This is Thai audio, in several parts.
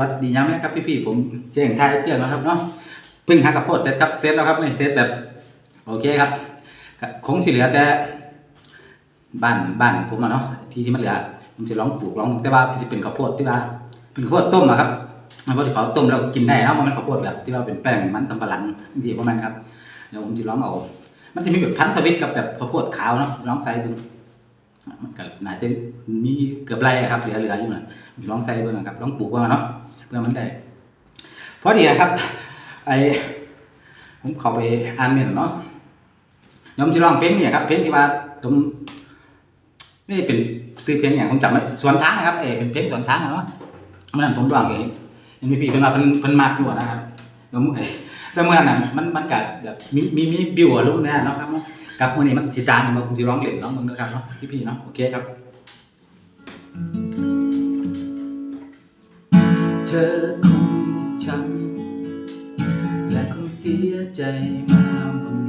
วัสดียามนะครับพี่ๆผมเจ้งทายเตี้ยนะครับเนาะพิ่งหากระโพดเสร็จครับเสร็จแล้วครับนี่เสร็จแบบโอเคครับคงสิเหลือแต่บ้านบ้านผมอะเนาะที่ที่มันเหลือผมจะลองปลูกลองแต่ว่าจะเป็นข้าวโพดที่ว่าเป็นข้าวโพดต้มอะครับมันก็ที่เขาต้มแล้วกินได้เนาะมันเป็นข้าวโพดแบบที่ว่าเป็นแป้งมันสำปะหลังที่ประมาณครับเดี๋ยวผมจะลองเอา มันจะมีแบบพันธวิตกับแบบข้าวโพดขาวเนาะลองใส่ดูมันก็น่าจะมีเกือบไรอะครับเหลือเหลืออยู่นะผมจะลองใส่เบิ่งอะครับลองปลูกเบิ่งเนาะ เพื่อมันได้เพราะเดียครับ ไอผมเข้าไปอ่านเมนเนาะยมจะลองเพลงเนี่ยครับเพลงที่ว่าผมนี่เป็นซื้อเพลงอย่างผมจำไม่สวนทางนะครับเออเป็นเพลงสวนทางเนาะเมื่อนั้นผมร้องเองยังมีพี่เพิ่นว่าเพิ่นเพิ่นมากอยู่นะครับแล้วเมื่อแต่เมื่อนั้นน่ะมันมันก็แบบมีมีมีบิวอารมณ์แน่เนาะครับกับมื้อนี้มันสิจานมาผมสิร้องเล่นเนาะมึงเด้อครับเนาะพี่ๆเนาะโอเคครับ เธอคงจะช้ำและคงเสียใจมาวัน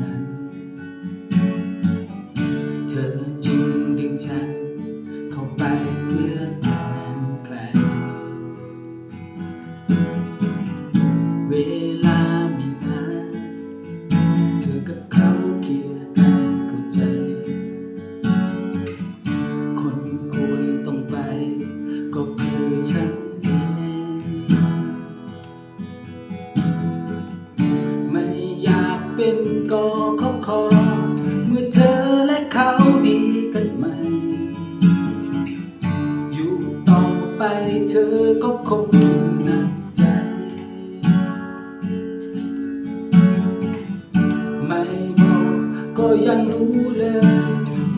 อก็คงหนักใจ ไม่บอกก็ยังรู้เลย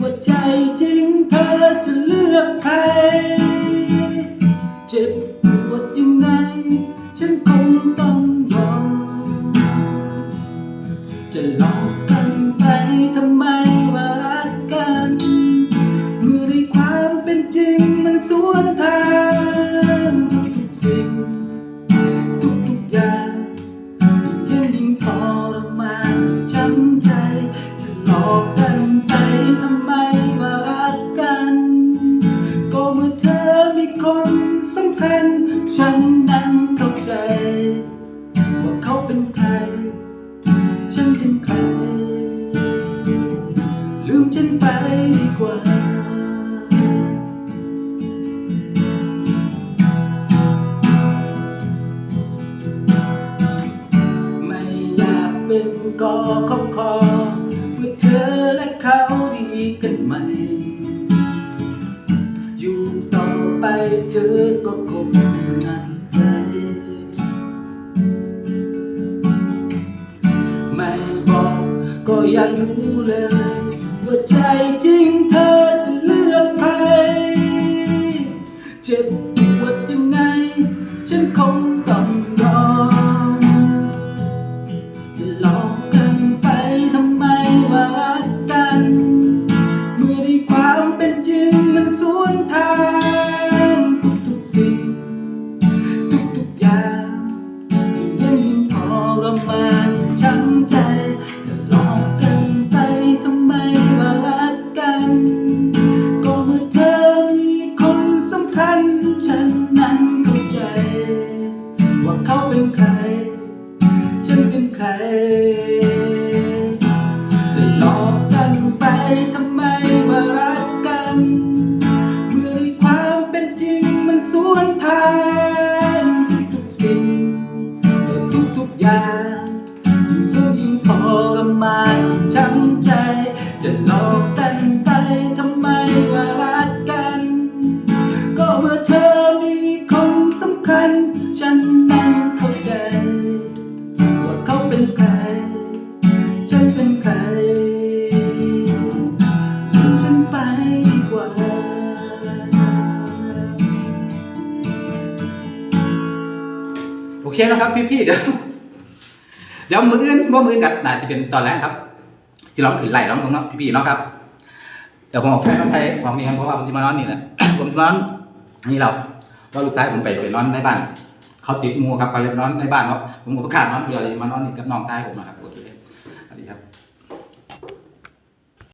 ว่าใจจริงเธอจะเลือกใคร เจ็บปวดยังไง ฉันคงต้องยอม จะหลอกกันไปทำไมว่ารักกัน เมื่อในความเป็นจริงมันสวน คนสำคัญ ฉันนั้นเข้าใจ ว่าเขาเป็นใคร ฉันเป็นใคร ลืมฉันไปดีกว่า ไม่อยากเป็นกอขอคอเมื่อเธอและเขาดีกันไหม เธอก็คงหนักใจ ไม่บอกก็ยังรู้เลย ว่าใจจริงเธอจะเลือกใครเจ็บ ทุกๆอย่างที่ยังทรมานช้ำใจจะหลอกกันไปทำไมว่ารักกัน ก็เมื่อเธอมีคนสำคัญ ฉันนั้นเข้าใจ ว่าเขาเป็นใคร ฉันเป็นใคร โอเคแล้วครับพี่ๆเดี๋ยวเดี๋ยวมืออื่นว่ามืออื่นกับน่าจะเป็นตอนแรกครับสิร้องขืนไหลร้องตรงเนาะพี่ๆเนาะครับเดี๋ยวผมเอาแฟนมาใส่ความมีครับเพราะว่าผมจะมานอนนี่แหละผมนอนนี่เราเราลูกชายผมไปไปนอนในบ้านเขาติดงูครับไปเลยนอนในบ้านเนาะผมก็ประกาศนอนเรือเลยมานอนนี่กับน้องชายผมนะครับโอเคสวัสดีครับ